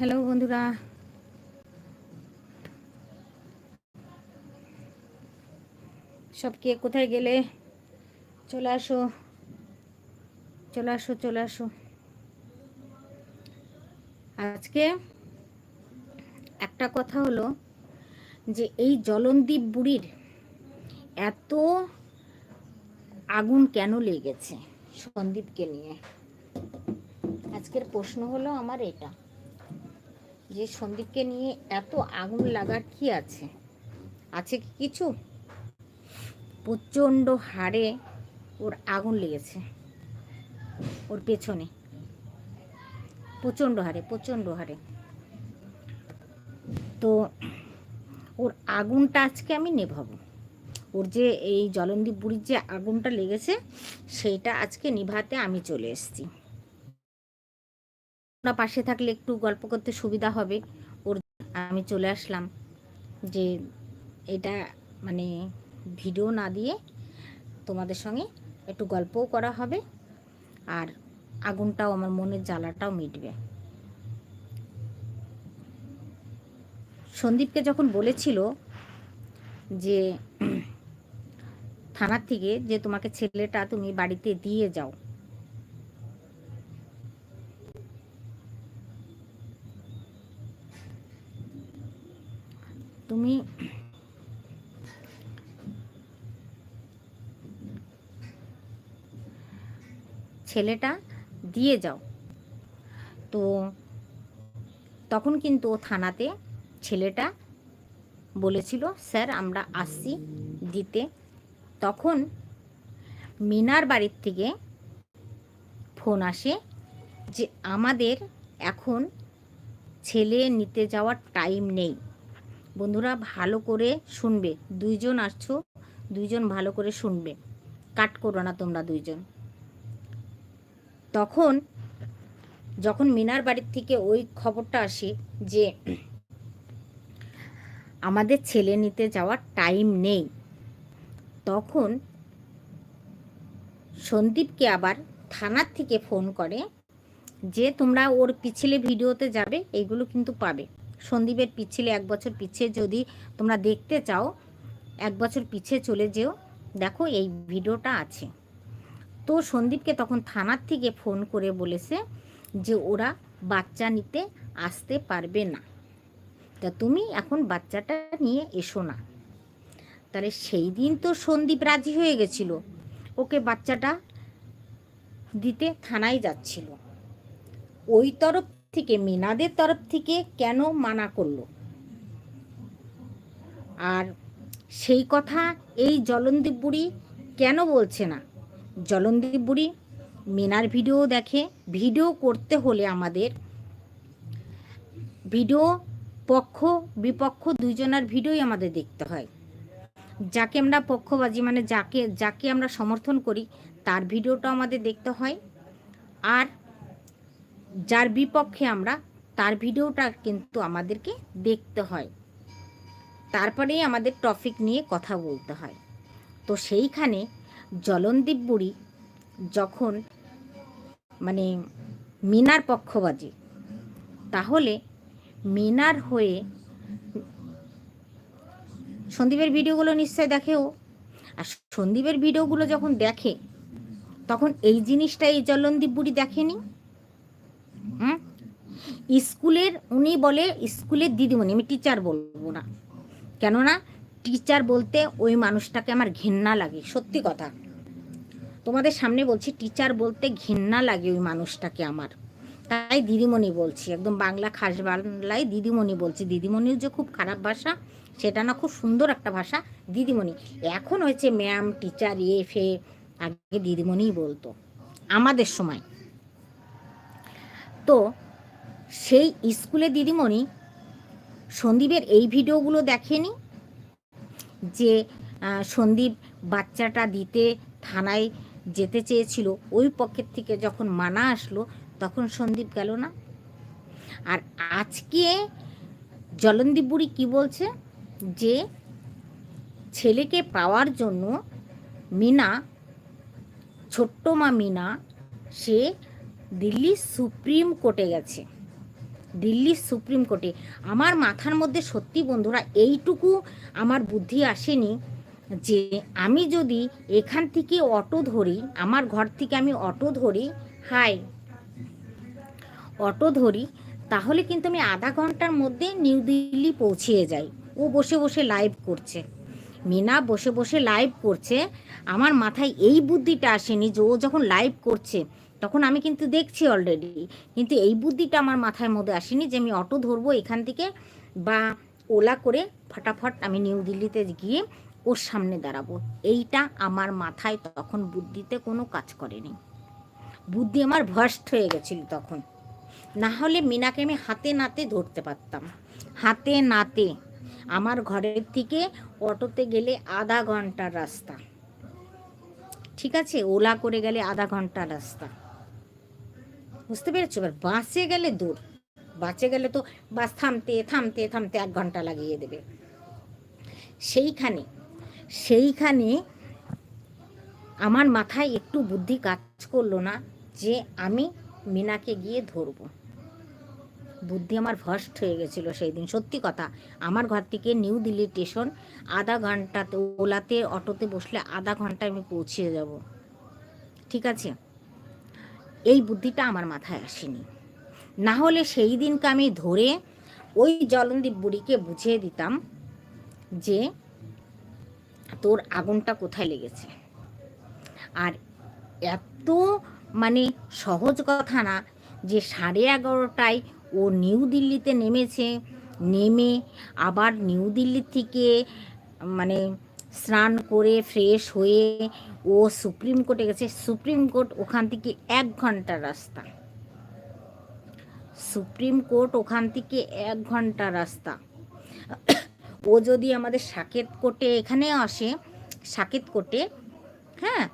Hello বন্ধুরা। সব কে কোথায় গেলে? চলে আসো। চলে আসো চলে আসো। আজকে একটা কথা হলো যে এই জলনদীপ বুড়ির এত আগুন কেন লেগেছে সন্দীপকে নিয়ে? আজকের প্রশ্ন হলো আমার এটা। যে সন্দীপকে নিয়ে এত আগুন লাগার কি আছে? আছে কি কিছু? প্রচণ্ড হাড়ে ওর আগুন লেগেছে। ওর পেছনে। প্রচণ্ড হারে প্রচণ্ড হারে। তো ওর আগুনটা আজকে আমি নেভাবো। ওর যে এই জলন্দীপ বুড়ির যে আগুনটা লেগেছে সেইটা আজকে নিভাতে আমি চলে এসেছি। ওরা পাশে থাকলে একটু গল্প করতে সুবিধা হবে। ওর আমি চলে আসলাম। যে এটা মানে ভিডিও না দিয়ে তোমাদের সঙ্গে একটু গল্পও করা হবে আর আগুনটাও আমার মনের জ্বালাটাও মিটবে। সন্দীপকে যখন বলেছিল যে থানার থেকে যে তোমাকে ছেলেটা তুমি বাড়িতে দিয়ে যাও তুমি ছেলেটা দিয়ে যাও। তো তখন কিন্তু ও থানাতে ছেলেটা বলেছিল, স্যার, আমরা আসছি দিতে। তখন মিনার বাড়ির থেকে ফোন আসে যে, আমাদের এখন ছেলে নিতে যাওয়ার টাইম নেই। বন্ধুরা ভালো করে শুনবে। দুইজন আসছো, দুইজন ভালো করে শুনবে। কাট করো না তোমরা দুইজন। তখন, যখন মিনার বাড়ির থেকে ওই খবরটা আসে যে আমাদের ছেলে নিতে যাওয়ার টাইম নেই, তখন সন্দীপকে আবার থানার থেকে ফোন করে যে তোমরা ওর পিছলে ভিডিওতে যাবে এইগুলো কিন্তু পাবে। সন্দীপের পিছলে এক বছর পিছিয়ে যদি তোমরা দেখতে চাও, এক বছর পিছিয়ে চলে যেও। দেখো এই ভিডিওটা আছে। তো সন্দীপকে তখন থানার থেকে ফোন করে বলেছে যে ওরা বাচ্চা নিতে আসতে পারবে না। তা তুমি এখন বাচ্চাটা নিয়ে এসো না। তাহলে সেই দিন তো সন্দীপ রাজি হয়ে গেছিল। ওকে বাচ্চাটা দিতে থানায় যাচ্ছিল। ওই তরফ থেকে, মেনাদের তরফ থেকে কেন মানা করল? আর সেই কথা এই জলনদীপ বুড়ি কেন বলছে না? জলনদীপ বুড়ি মিনার ভিডিও দেখে, ভিডিও করতে হলে আমাদের ভিডিও পক্ষ, বিপক্ষ দুইজনের ভিডিওই আমাদের দেখতে হয়। যাকে আমরা পক্ষবাজি মানে যাকে যাকে আমরা সমর্থন করি, তার ভিডিওটা আমাদের দেখতে হয়। আর যার বিপক্ষে আমরা, তার ভিডিওটা কিন্তু আমাদেরকে দেখতে হয়। তারপরেই আমাদের টপিক নিয়ে কথা বলতে হয়। তো সেইখানে জলনদীপ বুড়ি যখন মানে মিনার পক্ষবাজি, তাহলে মিনার হয়ে সন্দীপের ভিডিওগুলো নিশ্চয় দেখেও আর সন্দীপের ভিডিওগুলো যখন দেখে, তখন এই জিনিসটা এই জলনদীপ বুড়ি দেখেনি? স্কুলের, উনি বলে স্কুলের দিদিমণি, আমি টিচার বলব না। কেননা টিচার বলতে ওই মানুষটাকে আমার ঘেন্না লাগে, সত্যি কথা। তোমাদের সামনে বলছি টিচার বলতে ঘেন্না লাগে ওই মানুষটাকে আমার। তাই দিদিমণি বলছি, একদম বাংলা খাস বাংলায় দিদিমণি বলছি। দিদিমণিও যে খুব খারাপ ভাষা, সেটা না খুব সুন্দর একটা ভাষা দিদিমণি। এখন হয়েছে ম্যাম টিচার এ ফে আগে দিদিমণিই বলতো। আমাদের সময়। তো সেই স্কুলে দিদিমণি সন্দীপের এই ভিডিওগুলো দেখেনি? যে সন্দীপ বাচ্চাটা দিতে থানায় যেতে চেয়েছিল, ওই পক্ষের থেকে যখন মানা আসলো, তখন সন্দীপ গেল না? আর আজকে জলন্দীপ বুড়ি কী বলছে? যে, ছেলেকে পাওয়ার জন্য মিনা, ছোট্ট মা মিনা, সে দিল্লি সুপ্রিম কোর্টে গেছে। দিল্লির সুপ্রিম কোর্টে। আমার মাথার মধ্যে সত্যি বন্ধুরা এইটুকু আমার বুদ্ধি আসেনি যে আমি যদি এখান থেকে অটো ধরি, আমার ঘর থেকে আমি অটো ধরি হাই অটো ধরি, তাহলে কিন্তু আমি আধা ঘণ্টার মধ্যে নিউ দিল্লি পৌঁছিয়ে যাই। ও বসে বসে লাইভ করছে। মিনা বসে বসে লাইভ করছে। আমার মাথায় এই বুদ্ধিটা আসেনি যে ও যখন লাইভ করছে তখন আমি কিন্তু দেখছি অলরেডি কিন্তু এই বুদ্ধিটা আমার মাথায় মধ্যে আসেনি যে আমি অটো ধরবো এখান থেকে বা ওলা করে ফটাফট আমি নিউ দিল্লিতে গিয়ে ওর সামনে দাঁড়াবো। এইটা আমার মাথায় তখন বুদ্ধিতে কোনো কাজ করেনি। বুদ্ধি আমার ভস্ট হয়ে গেছিল তখন। না হলে মিনাকে আমি হাতে নাতে ধরতে পারতাম। হাতে নাতে। আমার ঘরের থেকে অটোতে গেলে আধা ঘণ্টার রাস্তা। ঠিক আছে? ওলা করে গেলে আধা ঘণ্টার রাস্তা। বুঝতে পেরেছ? এবার বাসে গেলে দূর বাসে গেলে তো বাস থামতে থামতে থামতে এক ঘণ্টা লাগিয়ে দেবে। সেইখানে সেইখানে আমার মাথায় একটু বুদ্ধি কাজ করল না যে আমি মিনাকে গিয়ে ধরবো। বুদ্ধি আমার ভস্ট হয়ে গেছিল সেই দিন। সত্যি কথা, আমার ঘর থেকে নিউ দিল্লি স্টেশন আধা ঘন্টাতে, ওলাতে, অটোতে বসলে আধা ঘন্টায় আমি পৌঁছে যাব। ঠিক আছে? এই বুদ্ধিটা আমার মাথায় আসেনি। না হলে সেই দিনকে আমি ধরে ওই জলন্দীপ বুড়িকে বুঝিয়ে দিতাম যে তোর আগুনটা কোথায় লেগেছে। আর এত মানে সহজ কথা না যে সাড়ে এগারোটায় ও নিউ দিল্লিতে নেমেছে, নেমে আবার নিউ দিল্লি থেকে মানে স্নান করে ফ্রেশ হয়ে ও সুপ্রিম কোর্টে গেছে। সুপ্রিম কোর্ট ওখান থেকে এক ঘণ্টার রাস্তা। সুপ্রিম কোর্ট ওখান থেকে এক ঘণ্টা রাস্তা। ও যদি আমাদের সাকেত কোর্টে এখানে আসে, সাকেত কোর্টে হ্যাঁ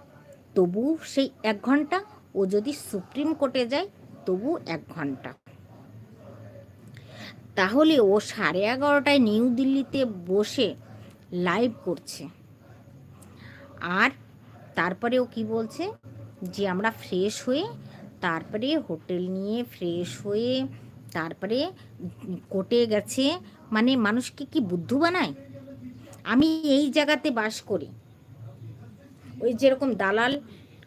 তবু সেই এক ঘণ্টা। ও যদি সুপ্রিম কোর্টে যায়, তবু এক ঘণ্টা। তাহলে ও সাড়ে এগারোটায় নিউ দিল্লিতে বসে লাইভ করছে। আর তারপরে ও কি বলছে? যে আমরা ফ্রেশ হয়ে তারপরে হোটেল নিয়ে ফ্রেশ হয়ে তারপরে কোর্টে গেছে। মানে মানুষকে কি বুদ্ধু বানায়? আমি এই জায়গাতে বাস করি। ওই যেরকম দালাল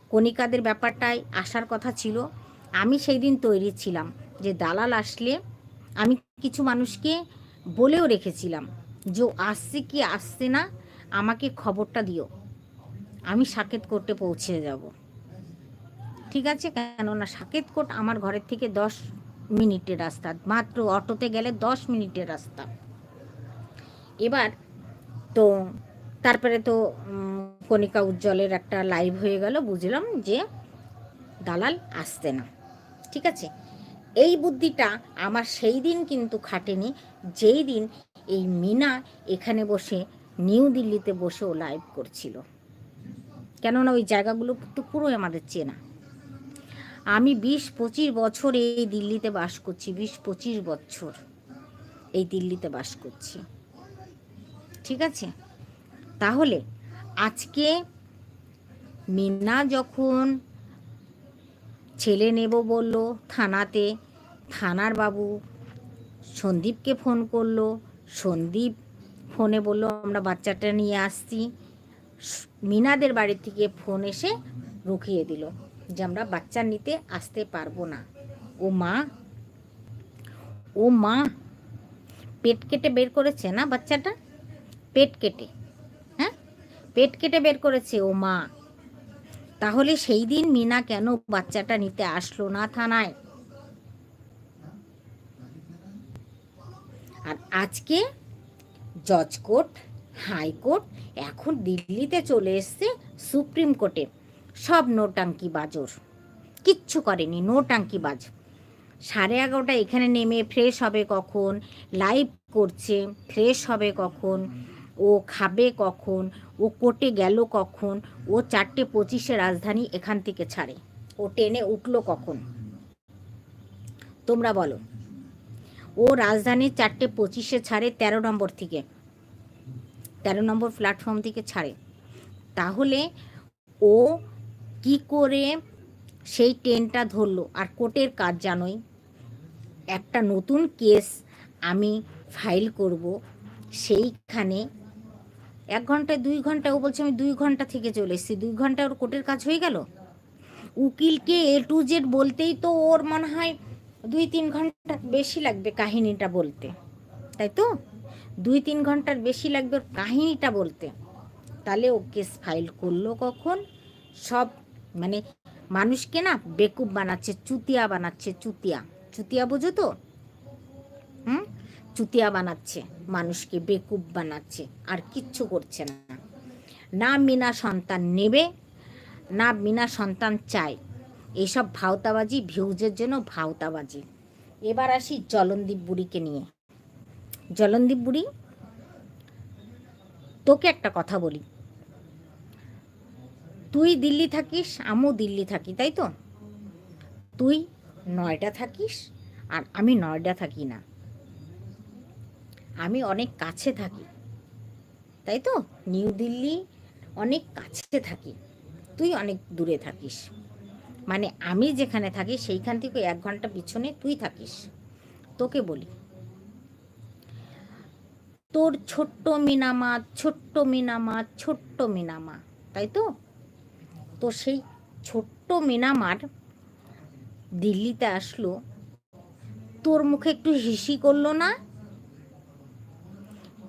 কণিকাদের ব্যাপারটায় আসার কথা ছিল, আমি সেই দিন তৈরি ছিলাম। যে দালাল আসলে আমি কিছু মানুষকে বলেও রেখেছিলাম। যে আসছে কি আসছে না, আমাকে খবরটা দিও। আমি সাকেত কোর্টে পৌঁছে যাব। ঠিক আছে? কেননা সাকেত কোর্ট আমার ঘরের থেকে দশ মিনিটের রাস্তা। মাত্র অটোতে গেলে দশ মিনিটের রাস্তা। এবার তো তারপরে তো কণিকা উজ্জ্বলের একটা লাইভ হয়ে গেল। বুঝলাম যে দালাল আসছে না। ঠিক আছে? এই বুদ্ধিটা আমার সেই দিন কিন্তু খাটেনি। যেই দিন এই মিনা এখানে বসে নিউ দিল্লিতে বসে ও লাইভ করছিল। কেননা ওই জায়গাগুলো তো পুরোই আমাদের চেনা। আমি বিশ পঁচিশ বছর এই দিল্লিতে বাস করছি, বিশ পঁচিশ বছর এই দিল্লিতে বাস করছি। ঠিক আছে? তাহলে আজকে মিনা যখন ছেলে নেব বলল থানাতে, থানার বাবু সন্দীপকে ফোন করল সন্দীপ ফোনে বলল, আমরা বাচ্চাটা নিয়ে আসছি। মিনাদের বাড়ি থেকে ফোন এসে রুখিয়ে দিল যে, আমরা বাচ্চা নিতে আসতে পারব না। ও মা ও মা, পেট কেটে বের করেছে না বাচ্চাটা? পেট কেটে হ্যাঁ? পেট কেটে বের করেছে, ও মা। তাহলে সেই দিন মিনা কেন বাচ্চাটা নিতে আসলো না থানায়? আর আজকে জজ কোর্ট হাইকোর্ট এখন দিল্লিতে চলে এসছে সুপ্রিম কোর্টে। সব নোটাঙ্কি বাজর। কিচ্ছু করেনি, নোটাঙ্কি বাজ। সাড়ে এগারোটা এখানে নেমে ফ্রেশ হবে কখন? লাইভ করছে ফ্রেশ হবে কখন? ও খাবে কখন? ও কোর্টে গেল কখন? ও চারটে পঁচিশে রাজধানী এখান থেকে ছাড়ে। ও ট্রেনে উঠল কখন? তোমরা বলো। ও রাজধানীর চারটে পঁচিশে ছাড়ে তেরো নম্বর থেকে। তেরো নম্বর প্ল্যাটফর্ম থেকে ছাড়ে। তাহলে ও কি করে সেই ট্রেনটা ধরলো? আর কোর্টের কাজ জানোই, একটা নতুন কেস আমি ফাইল করব, সেইখানে এক ঘন্টায় দুই ঘণ্টা, ও বলছে, আমি দুই ঘণ্টা থেকে চলে এসেছি। দুই ঘণ্টা ওর কোর্টের কাজ হয়ে গেল? উকিলকে এ টু জেড বলতেই তো ওর মনে হয় দুই তিন ঘণ্টা বেশি লাগবে কাহিনীটা বলতে, তাই তো? দুই তিন ঘণ্টার বেশি লাগবে ওর কাহিনীটা বলতে। তাহলে ও কেস ফাইল করল কখন? সব মানে মানুষকে না বেকুব বানাচ্ছে, চুতিয়া বানাচ্ছে, চুতিয়া। চুতিয়া বোঝো তো? হুম? চুতিয়া বানাচ্ছে, মানুষকে বেকুব বানাচ্ছে, আর কিচ্ছু করছে না। না মিনা সন্তান নেবে, না মিনা সন্তান চায়। এইসব ভাওতাবাজি, ভিউজের জন্য ভাওতাবাজি। এবার আসি জলনদীপ বুড়িকে নিয়ে। জলনদীপ বুড়ি, তোকে একটা কথা বলি। তুই দিল্লি থাকিস, আমিও দিল্লি থাকি, তাই তো? তুই নয়ডা থাকিস আর আমি নয়ডা থাকি না। আমি অনেক কাছে থাকি, তাই তো? নিউ দিল্লি অনেক কাছে থাকি, তুই অনেক দূরে থাকিস। মানে আমি যেখানে থাকি, সেইখান থেকে এক ঘণ্টা পিছনে তুই থাকিস। তোকে বলি। তোর ছোট্ট মিনামা ছোট্ট মিনামা ছোট্ট মিনামা, তাই তো? তো সেই ছোট্ট মিনামার দিল্লিতে আসলো, তোর মুখে একটু হিসি করল না?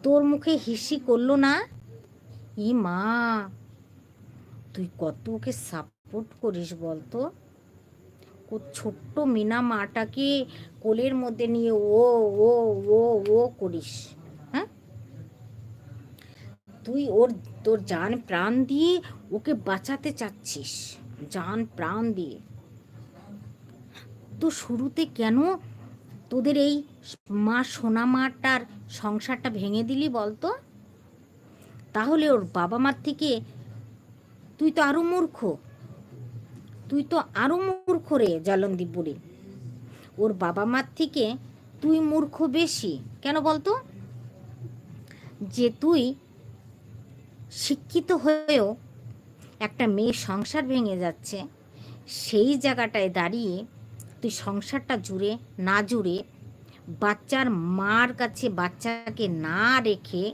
তোর মুখে হিসি করল না? ই মা তুই কত ওকে সাপোর্ট করিস বলতো ও ছোট্ট মিনা মাটাকে কোলের মধ্যে নিয়ে ও ও ও ও করিস হ্যাঁ? তুই ওর, তোর জান প্রাণ দিয়ে ওকে বাঁচাতে চাচ্ছিস, জান প্রাণ দিয়ে। তো শুরুতে কেন তোদের এই মা সোনা মাটার সংসারটা ভেঙে দিলি বলতো তাহলে ওর বাবা মার থেকে তুই তো আরও মূর্খ। তুই তো আরও মূর্খ রে জলনদীপ বুড়ি। ওর বাবা মার থেকে তুই মূর্খ বেশি, কেন বলতো? যে তুই শিক্ষিত হয়েও একটা মেয়ের সংসার ভেঙে যাচ্ছে, সেই জায়গাটায় দাঁড়িয়ে তুই সংসারটা জুড়ে, না জুড়ে বাচ্চার মার কাছে বাচ্চাকে না রেখে,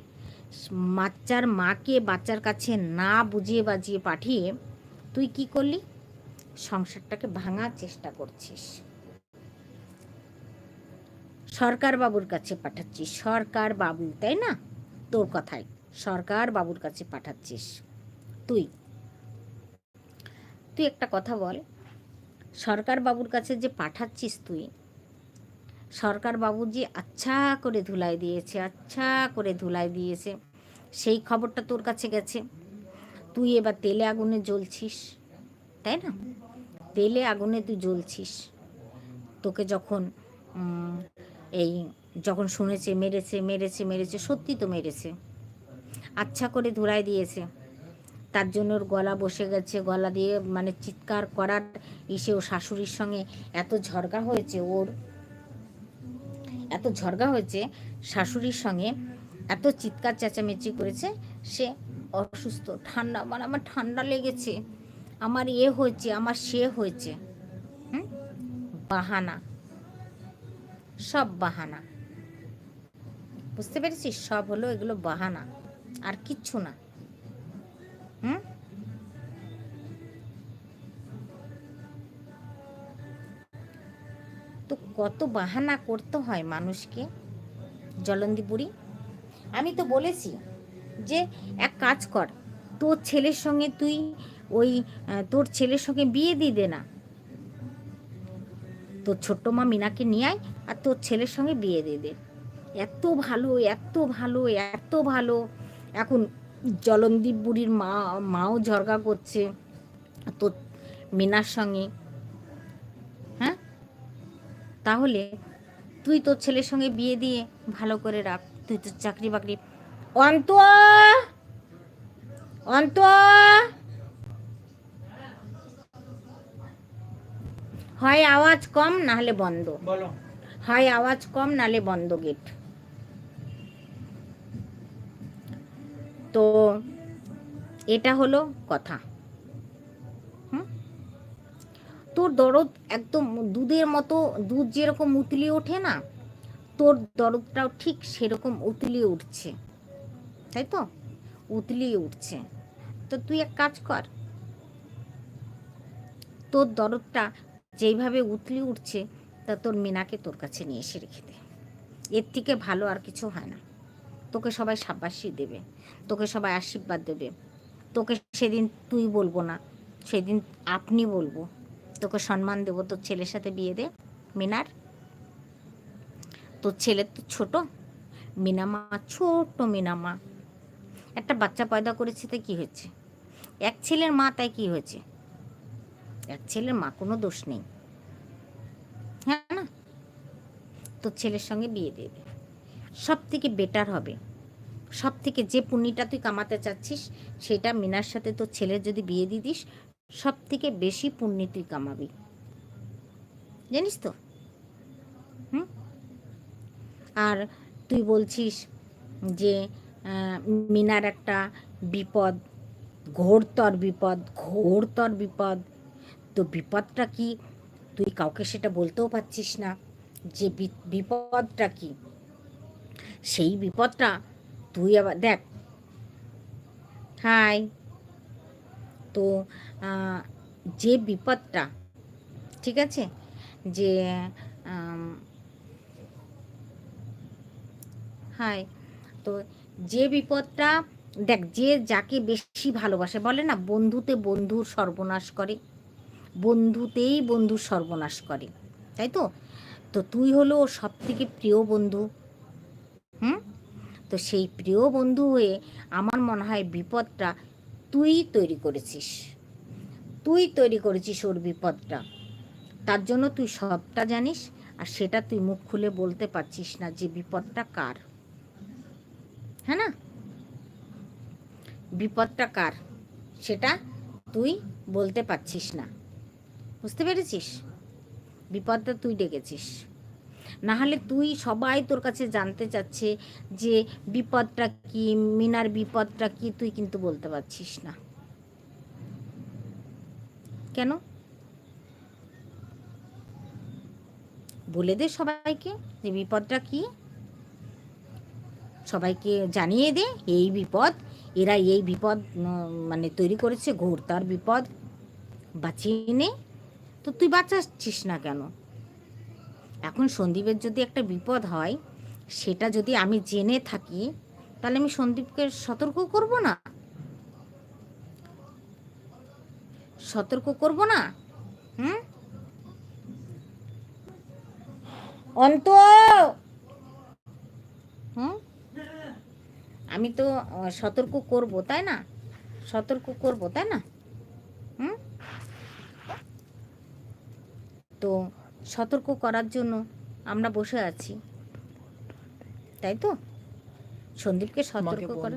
বাচ্চার মাকে বাচ্চার কাছে না বুঝিয়ে বাজিয়ে পাঠিয়ে তুই কি করলি? সংসারটাকে ভাঙার চেষ্টা করছিস। সরকার বাবুর কাছে পাঠাচ্ছিস। সরকার বাবু তাই না? তোর কথায় সরকার বাবুর কাছে পাঠাচ্ছিস। তুই তুই একটা কথা বল। সরকার বাবুর কাছে যে পাঠাচ্ছিস তুই সরকার বাবু যে আচ্ছা করে ধুলাই দিয়েছে আচ্ছা করে ধুলাই দিয়েছে, সেই খবরটা তোর কাছে গেছে। তুই এবার তেলে আগুনে জ্বলছিস, তাই না? তেলে আগুনে তুই জ্বলছিস। তোকে যখন এই যখন শুনেছে, মেরেছে মেরেছে মেরেছে, সত্যি তো মেরেছে। আচ্ছা করে ধুলাই দিয়েছে। তার জন্য ওর গলা বসে গেছে, গলা দিয়ে মানে চিৎকার করার ইসে ও শাশুড়ির সঙ্গে এত ঝরগা হয়েছে, ওর এত ঝরগা হয়েছে, শাশুড়ির সঙ্গে এত চিৎকার চেঁচামেচি করেছে, সে অসুস্থ, ঠান্ডা মানে আমার ঠান্ডা লেগেছে। আমার এ হয়েছে, আমার সে হয়েছে। বাহানা। সব বাহানা। বুঝতে পেরেছিস? সব হলো এগুলো বাহানা, আর কিচ্ছু না। হুম? তো কত বাহানা করতে হয় মানুষকে? জলন্দি বুড়ি, আমি তো বলেছি যে এক কাজ কর, তোর ছেলের সঙ্গে তুই ওই তোর ছেলের সঙ্গে বিয়ে দিয়ে দে না। তোর ছোট্ট মা মিনাকে নিয়ে আয় আর তোর ছেলের সঙ্গে বিয়ে দিয়ে দে এত ভালো এত ভালো এত ভালো। এখন জলনদীপ বুড়ির মা, মাও ঝরগা করছে তোর মিনার সঙ্গে। হ্যাঁ? তাহলে তুই তোর ছেলের সঙ্গে বিয়ে দিয়ে ভালো করে রাখ। তুই তোর চাকরি বাকরি অন্ত অন্ত হয় আওয়াজ কম না হলে বন্ধ হয় আওয়াজ কম নালে বন্ধ গেট তো এটা হলো কথা। হুম? তোর দরদ একদম দুধের মতো দুধ যেরকম উতলিয়ে ওঠে না তোর দরদটাও ঠিক সেরকম উতলিয়ে উঠছে। তাই তো? উতলিয়ে উঠছে। তো তুই এক কাজ কর। তোর দরদটা যেইভাবে উতলি উঠছে, তা তোর মিনাকে তোর কাছে নিয়ে এসে রেখে দে। এর থেকে ভালো আর কিছু হয় না। তোকে সবাই সাব্বাসী দেবে, তোকে সবাই আশীর্বাদ দেবে। তোকে সেদিন তুই বলব না, সেদিন আপনি বলব। তোকে সম্মান দেবো, তোর ছেলের সাথে বিয়ে দে। মিনার, তোর ছেলে তো ছোট। মিনামা ছোট মিনামা একটা বাচ্চা পয়দা করেছে, তাই কী হয়েছে? এক ছেলের মা, তাই কি হয়েছে? এক ছেলের মা, কোনো দোষ নেই। হ্যাঁ না? তোর ছেলের সঙ্গে বিয়ে দিয়ে দে। সব থেকে বেটার হবে। সব থেকে যে পুণ্যিটা তুই কামাতে চাচ্ছিস, সেটা মিনার সাথে তোর ছেলের যদি বিয়ে দিয়ে দিস সব থেকে বেশি পুণ্যি তুই কামাবি। জানিস তো? হুম? আর তুই বলছিস যে মিনার একটা বিপদ, ঘোরতর বিপদ ঘোরতর বিপদ তো বিপদটা কি? তুই কাউকে সেটা বলতেও পারছিস না। যে বিপদটা কি? সেই বিপদটা তুই আবার, দেখ। হাই। তো যে বিপদটা, ঠিক আছে? যে হাই। তো যে বিপদটা, দেখ, যে যাকে বেশি ভালোবাসে, বলে না, বন্ধুতে বন্ধুর সর্বনাশ করে। বন্ধুতেই বন্ধুর সর্বনাশ করে, তাই তো? তো তুই হলো ওর সব থেকে প্রিয় বন্ধু। হুম? তো সেই প্রিয় বন্ধু হয়ে আমার মনে হয় বিপদটা তুই তৈরি করেছিস। তুই তৈরি করেছিস ওর বিপদটা। তার জন্য তুই সবটা জানিস আর সেটা তুই মুখ খুলে বলতে পারছিস না যে বিপদটা কার। হ্যাঁ না? বিপদটা কার? সেটা তুই বলতে পারছিস না। বুঝতে পেরেছিস? বিপদটা তুই ডেকেছিস। না হলে তুই সবাই তোর কাছে জানতে চাচ্ছে যে বিপদটা কি, মিনার বিপদটা কি, তুই কিন্তু বলতে পারছিস না। কেন? বলে দে সবাইকে যে বিপদটা কি। সবাইকে জানিয়ে দে এই বিপদ, এরা এই বিপদ মানে তৈরি করেছে, ঘোর তার বিপদ, বাঁচিয়ে নে। তো তুই বাঁচাচ্ছিস না কেন? এখন সন্দীপের যদি একটা বিপদ হয়, সেটা যদি আমি জেনে থাকি, তাহলে আমি সন্দীপকে সতর্ক করব না? সতর্ক করব না? হুম? অন্ত! হুম? আমি তো সতর্ক করব, তাই না? সতর্ক করব, তাই না? হুম? তো সতর্ক করার জন্য আমরা বসে আছি। তাই তো? সন্দীপকে সতর্ক করে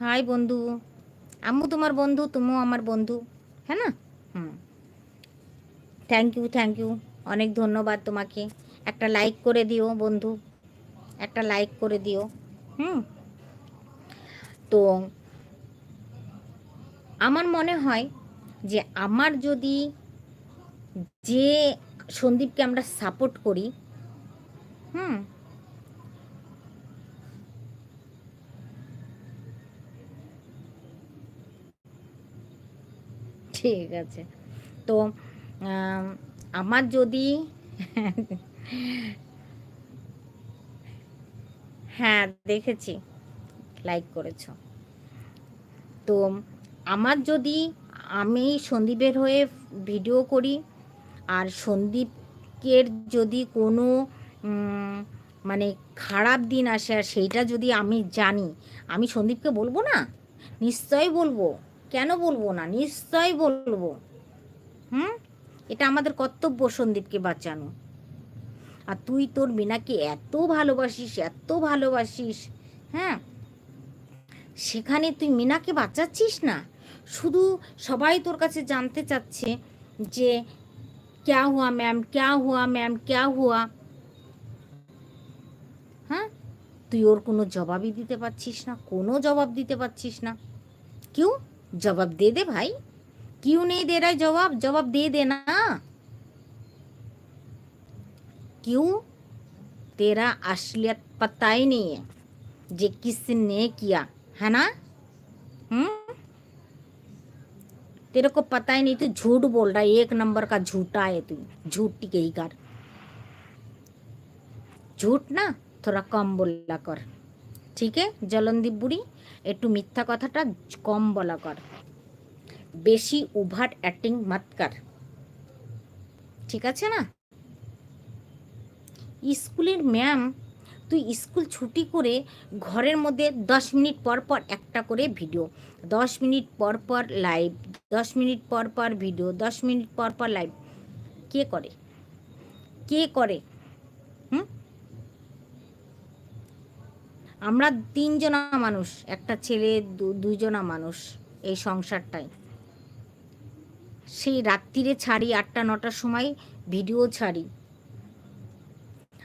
হাই বন্ধু। আম্মু তোমার বন্ধু তুমিও আমার বন্ধু হ্যাঁ না? হুম। থ্যাংক ইউ থ্যাংক ইউ অনেক ধন্যবাদ তোমাকে। একটা লাইক করে দিও বন্ধু। একটা লাইক করে দিও। হুম। তো আমার মনে হয় যে আমার যদি যে সন্দীপকে আমরা সাপোর্ট করি হুম ঠিক আছে। তো আম, আমার যদি হ্যাঁ দেখেছি লাইক করেছ। তো আমার যদি আমি সন্দীপের হয়ে ভিডিও করি। আর সন্দীপের যদি কোনো মানে খারাপ দিন আসে আর সেইটা যদি আমি জানি, আমি সন্দীপকে বলব না? নিশ্চয়ই বলব। কেন বলব না? নিশ্চয়ই বলব। হুম? এটা আমাদের কর্তব্য সন্দীপকে বাঁচানো। আর তুই তোর মিনাকে এত ভালোবাসিস এত ভালোবাসিস হ্যাঁ? সেখানে তুই মিনাকে বাঁচাচ্ছিস না? শুধু সবাই তোর কাছে জানতে চাচ্ছে যে ক্যা হুয়া ম্যাম ক্যা হুয়া ম্যাম ক্যা হুয়া হ্যাঁ তুই ওর কোনো জবাবই দিতে পারছিস না কোনো জবাব দিতে পারছিস না কেউ জবাব দে দে ভাই क्यों नहीं दे रहा है जवाब जवाब दे देना क्यों तेरा असलियत पता ही नहीं है जे किसने किया है ना तेरे को पता ही नहीं तू झूठ बोल रहा है एक नंबर का झूठा है तू झूठ टिके ही कर झूठ ना थोड़ा कम बोला कर ঠিক আছে জলনদীপ বুড়ি একটু মিথ্যা কথাটা কম বলা কর বেশি ওভার অ্যাক্টিং মাত কর ঠিক আছে না স্কুলের ম্যাম তুই স্কুল ছুটি করে ঘরের মধ্যে দশ মিনিট পর পর একটা করে ভিডিও দশ মিনিট পর পর লাইভ দশ মিনিট পর পর ভিডিও দশ মিনিট পর পর লাইভ কে করে? কে করে? হুম? আমরা তিনজনা মানুষ, একটা ছেলে দুইজনা মানুষ এই সংসারটাই সেই রাত্রিরে ছাড়ি আটটা, নটার সময় ভিডিও ছাড়ি।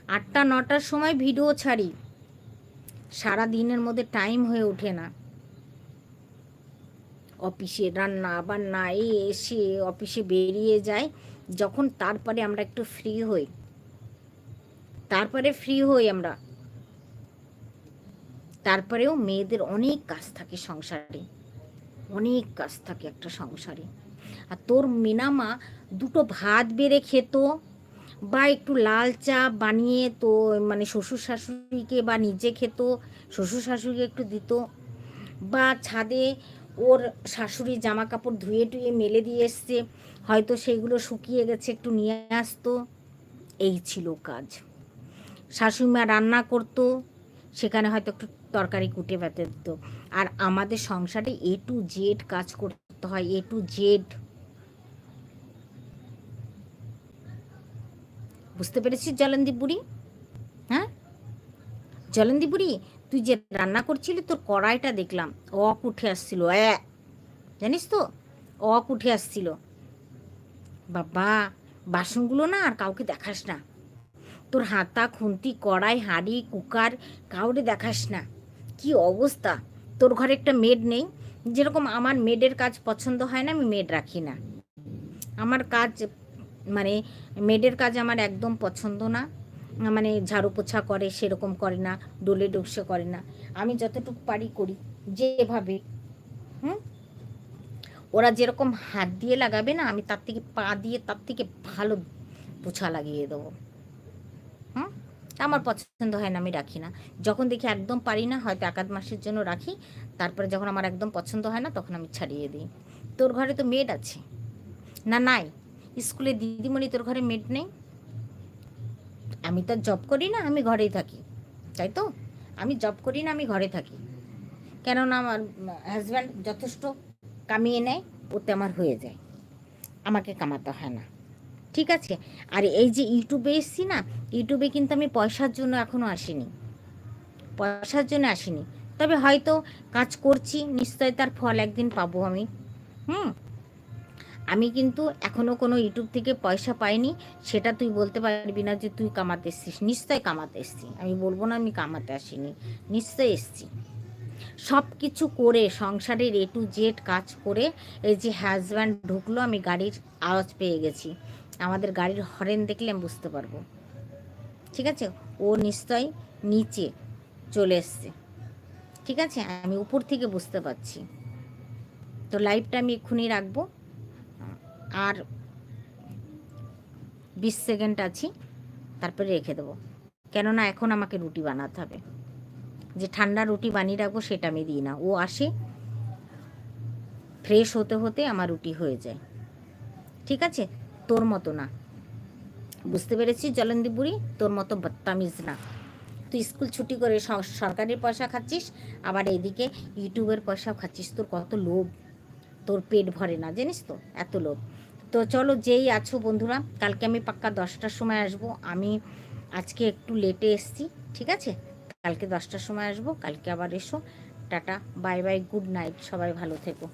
আটটা, নটার সময় ভিডিও ছাড়ি। সারা দিনের মধ্যে টাইম হয়ে ওঠে না। অফিসে রান্না, বান্না এই এসে অফিসে বেরিয়ে যায় যখন তারপরে আমরা একটু ফ্রি হই। তারপরে ফ্রি হই আমরা। তারপরেও মেয়েদের অনেক কাজ থাকে সংসারে। অনেক কাজ থাকে একটা সংসারে। আর তোর মিনামা দুটো ভাত বেড়ে খেত বা একটু লাল চা বানিয়ে তো মানে শ্বশুর শাশুড়িকে বা নিজে খেত, শ্বশুর শাশুড়িকে একটু দিত। বা ছাদে ওর শাশুড়ি জামা কাপড় ধুয়ে টুয়ে মেলে দিয়ে এসছে, হয়তো সেইগুলো শুকিয়ে গেছে, একটু নিয়ে আসতো। এই ছিল কাজ। শাশুড়িমা রান্না করতো, সেখানে হয়তো একটু তরকারি কুটে বেঁধে দিত। আর আমাদের সংসারে এ টু জেড কাজ করতে হয় এ টু জেড বুঝতে পেরেছিস জলন্দি বুড়ি? হ্যাঁ? জলন্দি বুড়ি, তুই যে রান্না করছিলি, তোর কড়াইটা দেখলাম। অক উঠে আসছিল, এ। জানিস তো, অক উঠে আসছিল। বাবা, বাসনগুলো না আর কাউকে দেখাস না। তোর হাতা, খুন্তি, কড়াই, হাঁড়ি, কুকার কাউরে দেখাস না। কি অবস্থা? তোর ঘরে একটা মেড নেই। যেরকম আমার মেডের কাজ পছন্দ হয় না, আমি মেড রাখি না। আমার কাজ মানে মেডের কাজ আমার একদম পছন্দ না। মানে ঝাড়ু পোছা করে, সেরকম করে না, ডোলে ডোসে করে না। আমি যতটুকু পারি করি, যেভাবে। হুম? ওরা যেরকম হাত দিয়ে লাগাবে না, আমি তার থেকে পা দিয়ে তার থেকে ভালো পোছা লাগিয়ে দেবো। হুম? আমার পছন্দ হয় না, আমি রাখি না। যখন দেখি একদম পারি না, হয়তো এক আধ মাসের জন্য রাখি, তারপরে যখন আমার একদম পছন্দ হয় না, তখন আমি ছাড়িয়ে দিই। তোর ঘরে তো মেড আছে? না, নাই? স্কুলে দিদিমণি তোর ঘরে মেড নেই? আমি তো জব করি না, আমি ঘরেই থাকি, তাই তো? আমি জব করি না, আমি ঘরে থাকি। কেননা আমার হাজব্যান্ড যথেষ্ট কামিয়ে নেয়, ওতে আমার হয়ে যায়। আমাকে কামাতে হয় না। ঠিক আছে? আর এই যে ইউটিউবে এসছি না ইউটিউবে কিন্তু আমি পয়সার জন্য এখনও আসিনি। পয়সার জন্য আসিনি। তবে হয়তো কাজ করছি নিশ্চয় তার ফল একদিন পাবো আমি। হুম? আমি কিন্তু এখনও কোনো ইউটিউব থেকে পয়সা পাইনি, সেটা তুই বলতে পারবি না যে তুই কামাতে এসছিস। নিশ্চয় কামাতে এসছি। আমি বলব না আমি কামাতে আসিনি। নিশ্চয় এসছি। সব কিছু করে, সংসারের এ টু জেড কাজ করে, এই যে হাজব্যান্ড ঢুকলো, আমি গাড়ির আওয়াজ পেয়ে গেছি। আমাদের গাড়ির হরেন দেখলে আমি বুঝতে পারব। ঠিক আছে? ও নিশ্চয় নিচে চলে এসছে। ঠিক আছে? আমি উপর থেকে বুঝতে পারছি। তো লাইভটা আমি এক্ষুনি রাখব। আর বিশ সেকেন্ড আছি, তারপরে রেখে দেবো। কেননা এখন আমাকে রুটি বানাতে হবে। যে ঠান্ডা রুটি বানিয়ে রাখব সেটা আমি দিই না। ও আসে ফ্রেশ হতে হতে আমার রুটি হয়ে যায়। ঠিক আছে? তোর মতো না। বুঝতে পেরেছি, জলন্দি বুড়ি? তোর মতো বত্তামিজ না। তুই স্কুল ছুটি করে সরকারের পয়সা খাচ্ছিস, আবার এইদিকে ইউটিউবের পয়সাও খাচ্ছিস। তোর কত লোভ? তোর পেট ভরে না, জানিস তো? এত লোভ। তো চলো যেই আছো বন্ধুরা, কালকে আমি পাক্কা দশটার সময় আসব। আমি আজকে একটু লেটে এসছি, ঠিক আছে? কালকে দশটার সময় আসব, কালকে আবার এসো। Tata bye bye good night সবাই ভালো থেকো।